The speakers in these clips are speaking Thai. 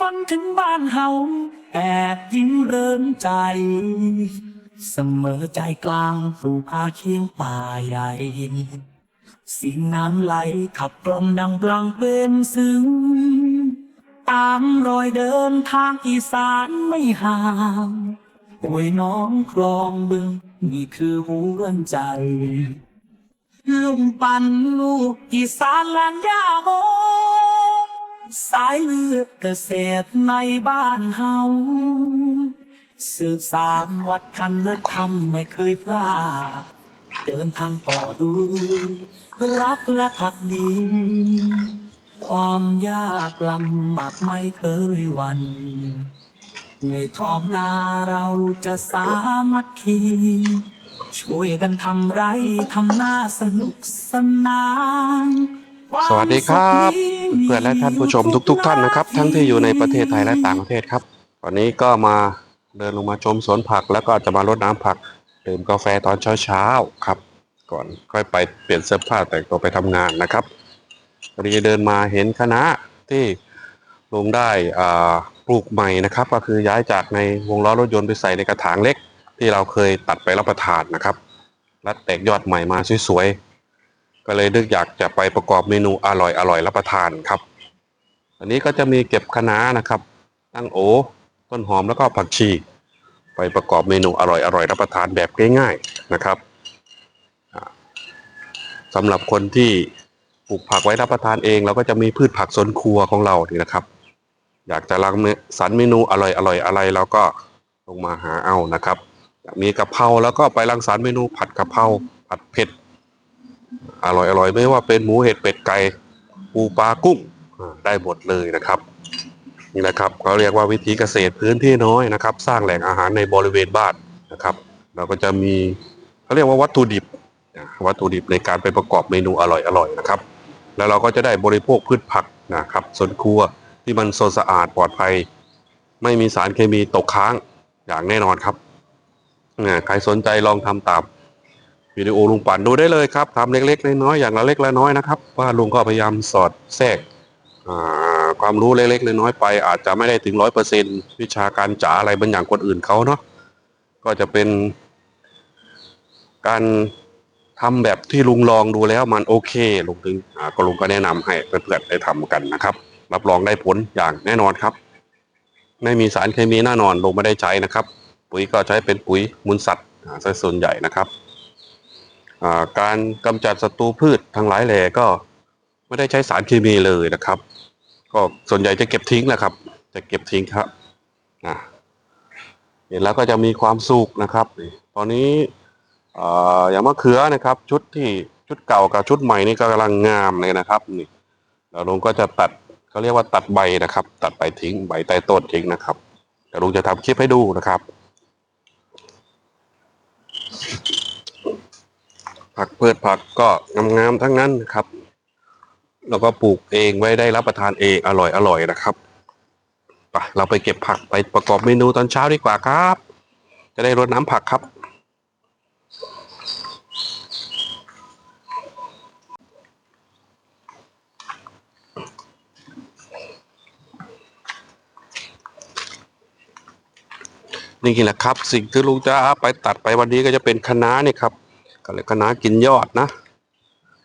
ฝันถึงบ้านเฮาแอบยิ้มเริงใจ เสมอใจกลางสู่ภาเคียงป่าใหญ่สิ่งน้ำไหลขับกลอมดังบลังเป็นซึ้งตามรอยเดินทางอีสานไม่ห่างป่วยน้องคลองบึง นี่คือหัวใจลุงปันลูกอีสานแลนยาโม สายเลือดเกษตรในบ้านเฮาสืบสานวัดคันและทำไม่เคยพลาดเดินทางต่อดูรักและพักดีความยากลำบากไม่เคยวันในท้องนาเราจะสามัคคีช่วยกันทำไรทำหน้าสนุกสนาน สวัสดีครับเพื่อนและท่านผู้ชมทุกๆท่านนะครับ ทั้งที่อยู่ในประเทศไทยและต่างประเทศครับวันนี้ก็มาเดินลงมาชมสวนผัก แล้วก็จะมารดน้ำผักดื่มกาแฟตอนเช้าๆครับ ก่อนค่อยไปเปลี่ยนเสื้อผ้าแต่งตัวไปทำงานนะครับพอดีเดินมาเห็นคณะที่ลงได้อ่าปลูกใหม่นะครับ ก็คือย้ายจากในวงล้อรถยนต์ไปใส่ในกระถางเล็ก ที่เราเคยตัดไปรับประทานนะครับ และแตกยอดใหม่มาสวยๆ ก็เลยนึกอยากจะไปประกอบเมนูอร่อยอร่อยรับประทานครับ อันนี้ก็จะมีเก็บคะน้านะครับ ตั้งโอต้นหอมแล้วก็ผักชี ไปประกอบเมนูอร่อยอร่อยรับประทานแบบง่ายๆนะครับสำหรับคนที่ปลูกผักไว้รับประทานเอง เราก็จะมีพืชผักสวนครัวของเรานี่นะครับ อยากจะรังสรรค์เมนูอร่อยอร่อยอะไรเราก็ลงมาหาเอานะครับ มีกะเพราแล้วก็ไปรังสรรค์เมนูผัดกะเพราผัดเผ็ด อร่อยอร่อยไม่ว่าเป็นหมูเห็ดเป็ดไก่ปูปลากุ้งได้หมดเลยนะครับนี่นะครับเขาเรียกว่าวิธีเกษตรพื้นที่น้อยนะครับ สร้างแหล่งอาหารในบริเวณบ้านนะครับ เราก็จะมีเขาเรียกว่าวัตถุดิบ วัตถุดิบในการไปประกอบเมนูอร่อยอร่อยนะครับ แล้วเราก็จะได้บริโภคพืชผักนะครับสวนครัวที่มันสดสะอาดปลอดภัย ไม่มีสารเคมีตกค้างอย่างแน่นอนครับใครสนใจลองทำตาม วิดีโอลุงปั่นดูได้เลยครับทำเล็กๆน้อยๆอย่างละเล็กละน้อยนะครับว่าลุงก็พยายามสอดแทรกความรู้เล็กๆน้อยๆไป อาจจะไม่ได้ถึงร้อยเปอร์เซ็นวิชาการจ๋าอะไรบางอย่างคนอื่นเขาเนาะก็จะเป็น การทำแบบที่ลุงลองดูแล้วมันโอเคลุงถึงก็ลุงก็แนะนำให้เพื่อนๆได้ทำกันนะครับ รับรองได้ผลอย่างแน่นอนครับ ไม่มีสารเคมีแน่นอนลงไม่ได้ใช้นะครับ ปุ๋ยก็ใช้เป็นปุ๋ยมูลสัตว์ซะส่วนใหญ่นะครับ การกำจัดศัตรูพืชทั้งหลายแหล่ก็ไม่ได้ใช้สารเคมีเลยนะครับ ก็ส่วนใหญ่จะเก็บทิ้งแหละครับ จะเก็บทิ้งครับเห็นแล้วก็จะมีความสุขนะครับ ตอนนี้ออย่างมะเขือนะครับ ชุดที่ชุดเก่ากับชุดใหม่นี่ก็กำลังงามเลยนะครับนี่แล้วลุงก็จะตัดเขาเรียกว่าตัดใบนะครับ ตัดใบทิ้งใบใต้ต้นทิ้งนะครับเดี๋ยวลุงจะทำคลิปให้ดูนะครับ ผักเพืชผักก็งามๆทั้งนั้นนะครับ แล้วก็ปลูกเองไว้ได้รับประทานเองอร่อยอร่อยนะครับไปเราไปเก็บผักไปประกอบเมนูตอนเช้าดีกว่าครับ จะได้รดน้ำผักครับ นี่แหละครับ สิ่งที่ลุงจะไปตัดไปวันนี้ก็จะเป็นคะน้านี่ครับ ก็เลยคะนากินยอดนะ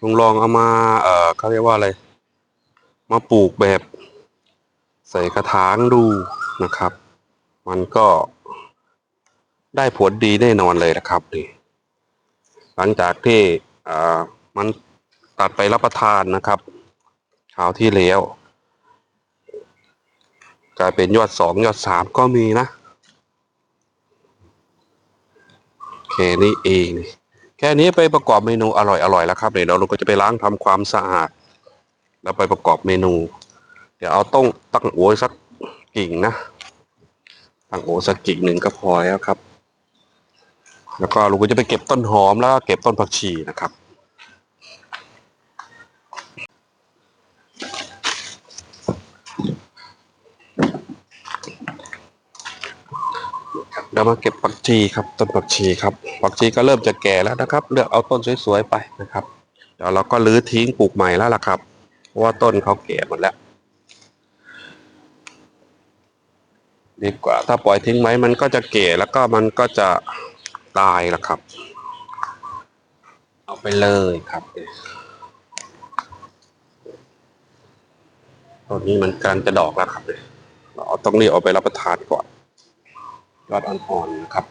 ลุงลองเอามา เออเขาเรียกว่าอะไร มาปลูกแบบ ใส่กระถางดูนะครับ มันก็ได้ผลดีแน่นอนเลยนะครับนี่หลังจากที่อ่ามันตัดไปรับประทานนะครับคราวที่แล้ว กลายเป็นยอดสองยอดสามก็มีนะ แค่นี้เองนี่ แค่นี้ไปประกอบเมนูอร่อยอร่อยแล้วครับเดี๋ยวเราก็จะไปล้างทำความสะอาด แล้วไปประกอบเมนู เดี๋ยวเอาต้องตั้งโอ้ยสักกิ่งนะตั้งโอสักกิ่งหนึ่งก็พอแล้วครับ แล้วก็ลุงก็จะไปเก็บต้นหอมแล้วเก็บต้นผักชีนะครับ เดี๋ยวมาเก็บผักชีครับต้นผักชีครับผักชีก็เริ่มจะแก่แล้วนะครับ เลือกเอาต้นสวยๆไปนะครับ เดี๋ยวเราก็รื้อทิ้งปลูกใหม่แล้วล่ะครับเพราะว่าต้นเขาแก่หมดแล้ว ดีกว่าถ้าปล่อยทิ้งไว้มันก็จะเก่แล้วก็มันก็จะตายละครับ เอาไปเลยครับตอนนี้มันการจะดอกแล้วครับเนี่ยเราต้องรีบเอาไปรับประทานก่อน ยอดอ่อนๆนะครับ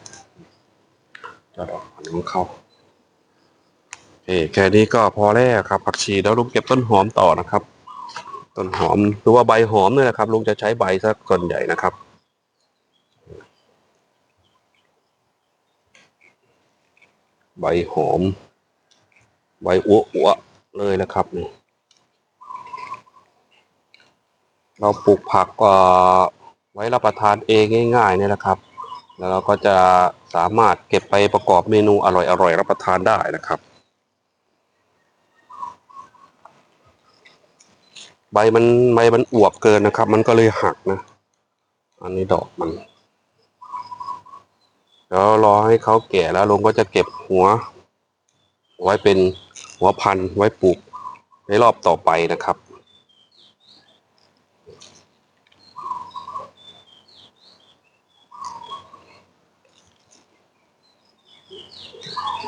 ยอดอ่อนๆของเขาโอเคแค่นี้ก็พอแล้วครับผักชีแล้วลุงเก็บต้นหอมต่อนะครับ ต้นหอมหรือว่าใบหอมเนี่ยนะครับลุงจะใช้ใบซะส่วนใหญ่นะครับใบหอม ใบอ้วอ้วเลยนะครับนี่เราปลูกผักก็ไว้รับประทานเองง่ายๆเนี่ยนะครับ แล้วเราก็จะสามารถเก็บไปประกอบเมนูอร่อยๆรับประทานได้นะครับ ใบมันใบมันอวบเกินนะครับ มันก็เลยหักนะ อันนี้ดอกมันแล้วรอให้เขาแก่แล้วลุงก็จะเก็บหัว ไว้เป็นหัวพันธุ์ไว้ปลูกในรอบต่อไปนะครับ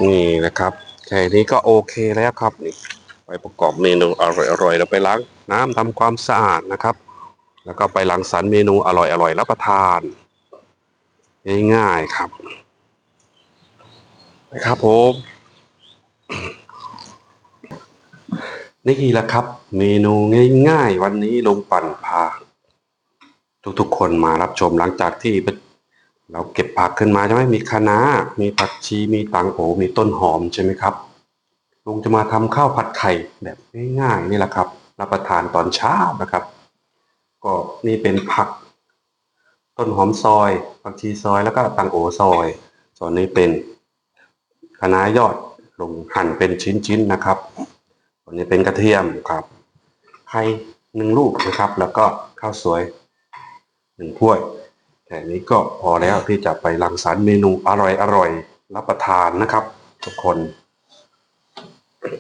นี่นะครับแค่นี้ก็โอเคแล้วครับนี่ไปประกอบเมนูอร่อยๆแล้วไปล้างน้ำทำความสะอาดนะครับ แล้วก็ไปหลังสรรเมนูอร่อยๆรับประทาน ง่ายๆครับนะครับผมนี่แหละครับ เมนูง่ายๆ วันนี้ลงปั่นพา ทุกๆคนมารับชมหลังจากที่ เราเก็บผักขึ้นมาใช่ไหมมีคะน้ามีผักชีมีตังโอมีต้นหอมใช่ไหมครับลุงจะมาทำข้าวผัดไข่แบบง่ายๆนี่แหละครับ รับประทานตอนเช้านะครับ ก็นี่เป็นผัก ต้นหอมซอย ผักชีซอยแล้วก็ตังโอซอย ส่วนนี้เป็นคะน้ายอดลงหั่นเป็นชิ้นๆนะครับส่วนนี้เป็นกระเทียมครับไข่หนึ่งลูกนะครับ แล้วก็ข้าวสวยหนึ่งถ้วย แค่นี้ก็พอแล้วที่จะไปรังสรรค์เมนูอร่อยๆรับประทานนะครับ ทุกคน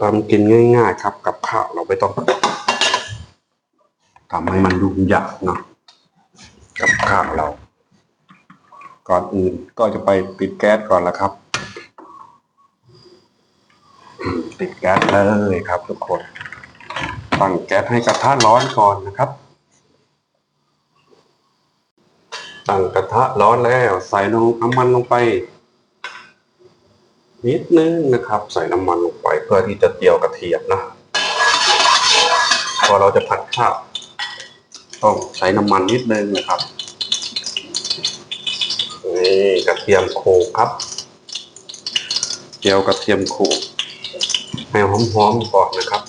ทำกินง่าย ๆ ครับกับข้าวเราไม่ต้องทำให้มันยุ่งยากนะกับข้าวเรา ก่อนอื่นก็จะไปปิดแก๊สก่อนละครับ ติดแก๊สเลยครับ ทุกคนตั้งแก๊สให้กระทะร้อนก่อนนะครับ ตั้งกระทะร้อนแล้วใส่น้ำมันลงไป นิดนึงนะครับ ใส่น้ำมันลงไปเพื่อที่จะเจียวกระเทียมนะพอเราจะผัดข้าวต้องใช้น้ำมันนิดนึงนะครับนี่กระเทียมโขลกครับ เจียวกระเทียมโขลกให้หอมๆก่อนนะครับ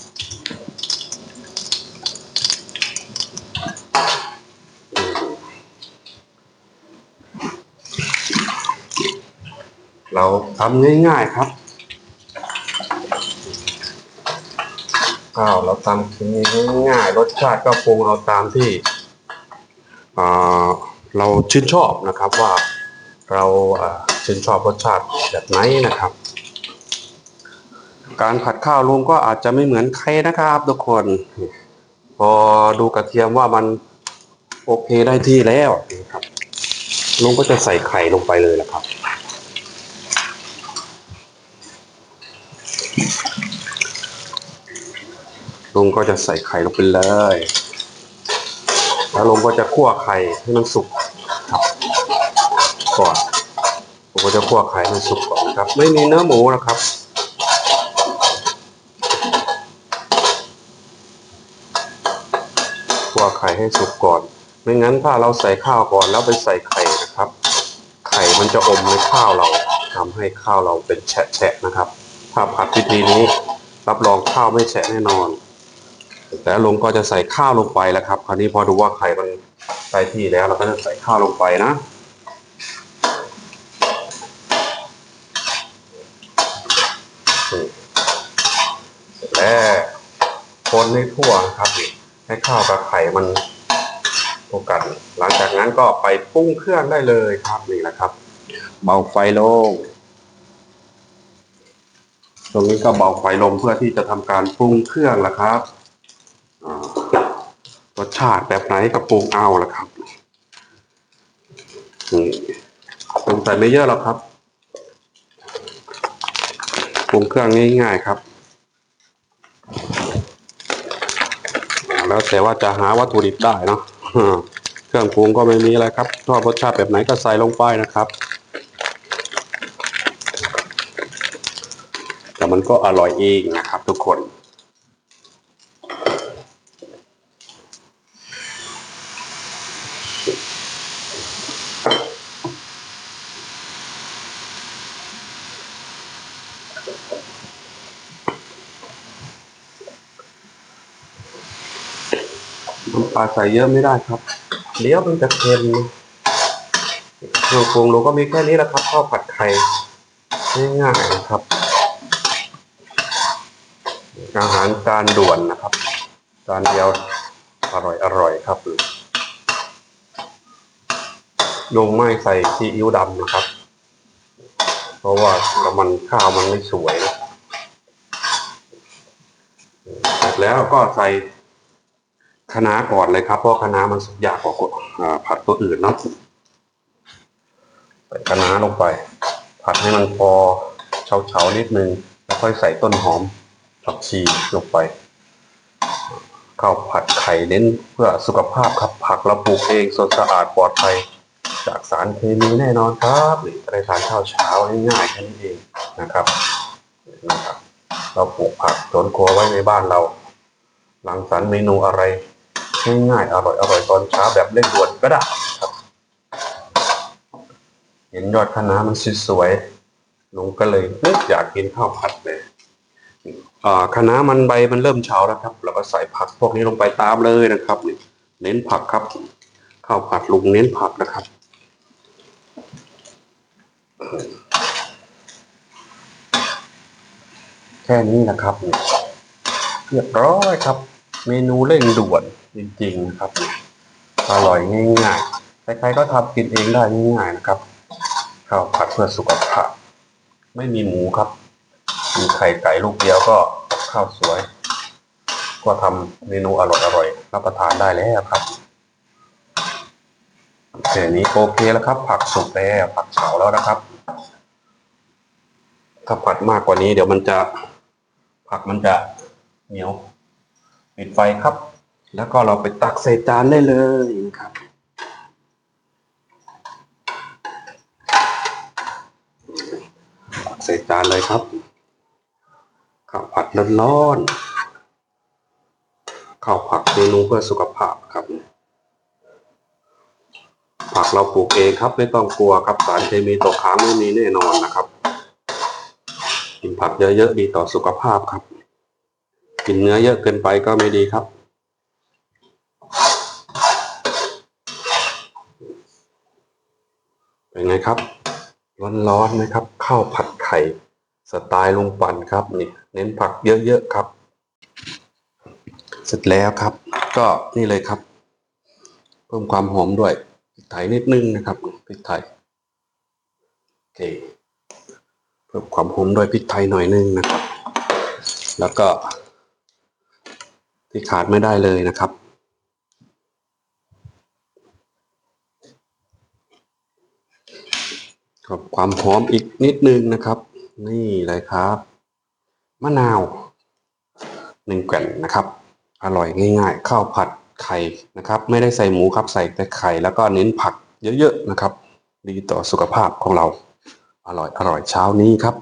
เราทำง่ายๆครับข้าวเราทำคือง่ายๆรสชาติก็ปรุงเอาตามที่เราชื่นชอบนะครับว่าเราอ่าชื่นชอบรสชาติแบบไหนนะครับ การผัดข้าวลุงก็อาจจะไม่เหมือนใครนะครับ ทุกคน พอดูกระเทียมว่ามันโอเคได้ที่แล้วนะครับลุงก็จะใส่ไข่ลงไปเลยแหละครับ ลุงก็จะใส่ไข่ลงไปเลย แล้วลุงก็จะคั่วไข่ให้มันสุกครับก่อนผมก็จะคั่วไข่ให้มันสุกก่อนครับ ไม่มีเนื้อหมูนะครับคั่วไข่ให้สุกก่อน ไม่งั้นถ้าเราใส่ข้าวก่อนแล้วไปใส่ไข่นะครับ ไข่มันจะอมในข้าวเราทำให้ข้าวเราเป็นแฉะๆนะครับ ถ้าผัดวิธีนี้ รับรองข้าวไม่แฉะแน่นอน แต่ลุงก็จะใส่ข้าวลงไปแล้วครับ คราวนี้พอดูว่าไข่มันได้ที่แล้ว เราก็จะใส่ข้าวลงไปนะแล้วคนให้ทั่วครับให้ข้าวกับไข่มันเข้ากัน หลังจากนั้นก็ไปปรุงเครื่องได้เลยครับนี่แหละครับ เบาไฟลงตรงนี้ก็เบาไฟลงเพื่อที่จะทำการปรุงเครื่องละครับารสชาตแบบไหนก็ปรุงเอาละครับนี่ปรุงใส่ไม่เยอะหรอกครับปรุงเครื่องง่ายๆครับ แล้วแต่ว่าจะหาวัตถุดิบได้เนาะเครื่องปรุงก็ไม่มีอะไรครับชอบรสชาติแบบไหนก็ใส่ลงไปนะครับ แต่มันก็อร่อยเองนะครับทุกคน ใส่เยอะไม่ได้ครับ เดี๋ยวมันจะเค็มเครื่องปรุงเราก็มีแค่นี้แหละครับข้าวผัดไข่ง่ายๆนะครับ อาหารจานด่วนนะครับจานเดียวอร่อยอร่อยครับลงไม่ใส่ซีอิ๊วดำนะครับ เพราะว่ามันข้าวมันไม่สวยนะเสร็จแล้วก็ใส่ คะน้าก่อนเลยครับ เพราะคะน้ามันสุกยากกว่าผัดตัวอื่นเนาะใส่คะน้าลงไป ผัดให้มันพอเฉาๆนิดนึง แล้วค่อยใส่ต้นหอมผักชีลงไปข้าวผัดไข่เน้นเพื่อสุขภาพครับ ผักเราปลูกเองสดสะอาดปลอดภัย จากสารเคมีแน่นอนครับนี่ได้ทานข้าวเช้าง่ายๆแค่นี้เองนะครับนะครับ เราปลูกผักสวนครัวไว้ในบ้านเราหลังสรรเมนูอะไร ง่ายๆอร่อยอร่อยตอนเช้าแบบเร่งด่วนก็ได้ครับ เห็นยอดคะน้ามันสวยๆลุงก็เลยนึกอยากกินข้าวผัดเลยคะน้ามันใบมันเริ่มเฉาแล้วครับเราก็ใส่ผักพวกนี้ลงไปตามเลยนะครับนี่เน้นผักครับ ข้าวผัดลุงเน้นผักนะครับแค่นี้นะครับเรียบร้อยครับ เมนูเร่งด่วน จริงๆนะครับ อร่อยง่ายๆ ใครๆก็ทำกินเองได้ง่ายๆนะครับ ข้าวผัดเพื่อสุขภาพ ไม่มีหมูครับ มีไข่ไก่ลูกเดียวก็ข้าวสวย ก็ทำเมนูอร่อยอร่อยๆ รับประทานได้แล้วครับแค่นี้โอเคแล้วครับ ผักสุกแล้วผักเฉาแล้วนะครับ ถ้าผัดมากกว่านี้เดี๋ยวมันจะผักมันจะเหนียว ปิดไฟครับ แล้วก็เราไปตักใส่จานได้เลยนะครับ ตักใส่จานเลยครับข้าวผัดร้อนๆข้าวผักเมนูเพื่อสุขภาพครับ ผักเราปลูกเองครับ ไม่ต้องกลัวครับสารเคมีตกค้างไม่มีแน่นอนนะครับกินผักเยอะๆดีต่อสุขภาพครับ กินเนื้อเยอะเกินไปก็ไม่ดีครับ เป็นไงครับ ร้อนๆไหมครับ ข้าวผัดไข่สไตล์ลุงปั่นครับนี่เน้นผักเยอะๆครับ เสร็จแล้วครับ ก็นี่เลยครับ เพิ่มความหอมด้วยพริกไทยนิดนึงนะครับพริกไทยโอเคเพิ่มความหอมด้วยพริกไทยหน่อยนึงนะครับ แล้วก็ที่ขาดไม่ได้เลยนะครับ ครับความหอมอีกนิดนึงนะครับ นี่เลยครับ มะนาวหนึ่งแก่นนะครับ อร่อยง่ายๆ ข้าวผัดไข่นะครับ ไม่ได้ใส่หมูครับใส่แต่ไข่แล้วก็เน้นผักเยอะๆนะครับ ดีต่อสุขภาพของเรา อร่อยอร่อยเช้านี้ครับ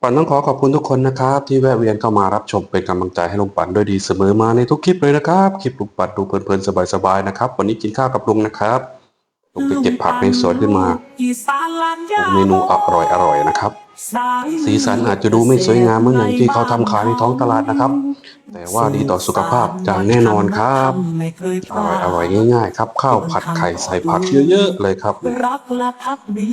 ปันต้องขอขอบคุณทุกคนนะครับ ที่แวะเวียนเข้ามารับชมเป็นกำลังใจให้ลุงปันด้วยดีเสมอมาในทุกคลิปเลยนะครับคลิปลุงปันดูเพลินๆสบายๆนะครับ วันนี้กินข้าวกับลุงนะครับลุงไปเก็บผักในสวนขึ้นมา เมนูอร่อยอร่อยๆนะครับ สีสันอาจจะดูไม่สวยงามเหมือนอย่างที่เขาทำขายในท้องตลาดนะครับ แต่ว่าดีต่อสุขภาพอย่างแน่นอนครับอร่อยอร่อยง่ายๆครับ ข้าวผัดไข่ใส่ผักเยอะๆเลยครับรักและพักดี